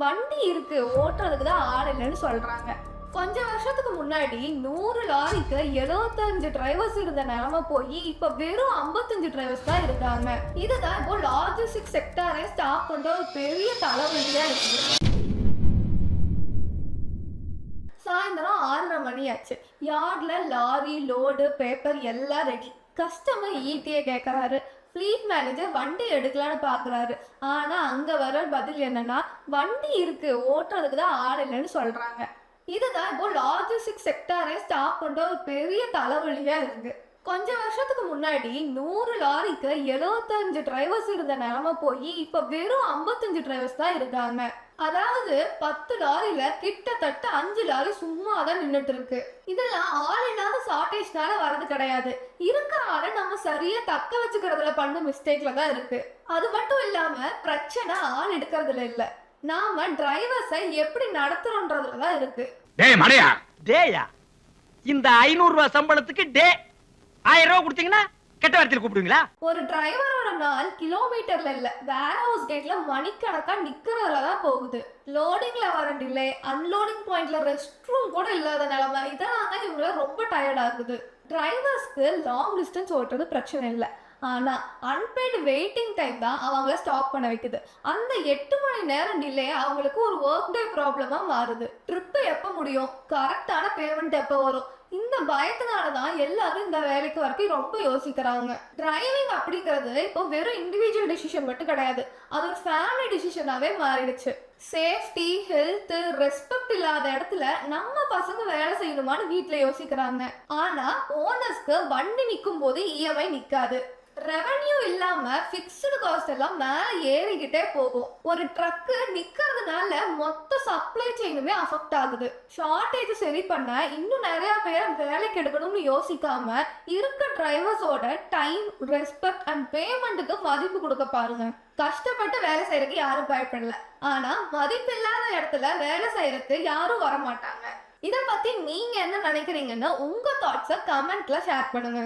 வண்டி இருக்கு ஓட்டுறதுக்கு தான் ஆள் இல்லைன்னு சொல்றாங்க. கொஞ்ச வருஷத்துக்கு முன்னாடி நூறு லாரிக்கு எழுபத்தஞ்சு டிரைவர்ஸ் இருந்த நிலமை போய் இப்ப வெறும் 55 டிரைவர்ஸ் தான் இருக்காங்க. இதுதான் இப்போ லாஜிஸ்டிக் செக்டாரை ஸ்டாப் பண்ற ஒரு பெரிய தலைவலியா இருக்குது. சாயந்தரம் ஆறரை மணி ஆச்சு யார்ட்ல லாரி லோடு பேப்பர் எல்லாம் ரெடி கஸ்டமர் ஈட்டியே கேட்குறாரு ஃப்ளீட் மேனேஜர் வண்டி எடுக்கலான்னு பார்க்குறாரு ஆனால் அங்கே வர பதில் என்னன்னா வண்டி இருக்கு ஓட்டுறதுக்கு தான் ஆள் இல்லைன்னு சொல்கிறாங்க இதுதான் இப்போ லாஜிஸ்டிக் செக்டாரே ஸ்டாப் பண்ணுற ஒரு பெரிய தலைவலியாக இருக்கு. கொஞ்ச வருஷத்துக்கு முன்னாடி நூறு லாரிக்கு எழுபத்தஞ்சு டிரைவர்ஸ் இருந்த நிலைமை போய் இப்போ வெறும் 55 டிரைவர்ஸ் தான் இருக்காங்க. அதாவது பத்து லாரியில கிட்டத்தட்ட அஞ்சு லாரி சும்மா தான் நின்றுட்டு இருக்கு இதெல்லாம் ஆள் இல்லாத ஷார்டேஜ்னால வரது கிடையாது. இருக்கிற ஆளை நம்ம சரியா தக்க வச்சுக்கிறதுல பண்ண மிஸ்டேக்ல தான் இருக்கு. அது மட்டும் இல்லாம பிரச்சனை ஆள் எடுக்கிறதுல இல்ல. நாம டிரைவர்ஸை எப்படி நடத்துறோன்றதுல தான் இருக்கு. டேய் மடையா? டேயா? இந்த ஐநூறு ரூபாய் சம்பளத்துக்கு டே ஆயிரம் ரூபாய் கொடுத்தீங்கன்னா கெட்ட வார்த்தையில் கூப்பிடுவீங்களா? ஒரு டிரைவரோட நாள் கிலோமீட்டர்ல இல்ல வேர் ஹவுஸ் கேட்ல மணிக்கணக்கா நிக்கிறதுல தான் போகுது. லோடிங்ல வர டிலே அன்லோடிங் பாயிண்ட்ல ரெஸ்ட் ரூம் கூட இல்லாத நிலைமை. இதெல்லாம் தான் இவங்கள ரொம்ப டயர்ட் ஆகுது. டிரைவர்ஸ்க்கு லாங் டிஸ்டன்ஸ் ஓட்டுறது பிரச்சனை இல்லை. ஆனா அன்பெய்டு வெயிட்டிங் டைம் தான் அவங்கள ஸ்டாப் பண்ண வைக்குது. அந்த எட்டு மணி நேரம் டிலே அவங்களுக்கு ஒரு ஒர்க் டே ப்ராப்ளமா மாறுது. ட்ரிப்பு எப்போ முடியும்? கரெக்டான பேமெண்ட் எப்போ வரும்? இந்த தான் எல்லாரும் இந்த வேலைக்கு வரைக்கும் ரொம்ப யோசிக்கிறாங்க. டிரைவிங் அப்படிங்கிறது இப்போ வெறும் இண்டிவிஜுவல் டிசிஷன் மட்டும் கிடையாது. அது ஒரு ஃபேமிலி டிசிஷனாவே மாறிடுச்சு. சேஃப்டி ஹெல்த் ரெஸ்பெக்ட் இல்லாத இடத்துல நம்ம பசங்க வேலை செய்யணுமான்னு வீட்டில் யோசிக்கிறாங்க. ஆனா ஓனர்ஸ்க்கு வண்டி நிற்கும் போது இஎம்ஐ நிற்காது ரெவன்யூ இல்லாம ஃபிக்ஸ்டு காஸ்ட் எல்லாம் மேல ஏறிக்கிட்டே போகும். ஒரு ட்ரக்கு நிக்கிறதுனால மொத்த சப்ளை செயினுமே அஃபெக்ட் ஆகுது. ஷார்டேஜ் சரி பண்ண இன்னும் நிறைய பேர் வேலைக்கு எடுக்கணும்னு யோசிக்காம இருக்க டிரைவர்ஸோட டைம் ரெஸ்பெக்ட் அண்ட் பேமெண்ட்டுக்கு மதிப்பு கொடுக்க பாருங்க. கஷ்டப்பட்டு வேலை செய்யறதுக்கு யாரும் பயப்படல. ஆனா மதிப்பில்லாத இடத்துல வேலை செய்யறதுக்கு யாரும் வர மாட்டாங்க பத்தி நீங்க என்ன நினைக்கிறீங்கன்னு உங்க தாட்ஸை கமெண்ட்ல ஷேர் பண்ணுங்க.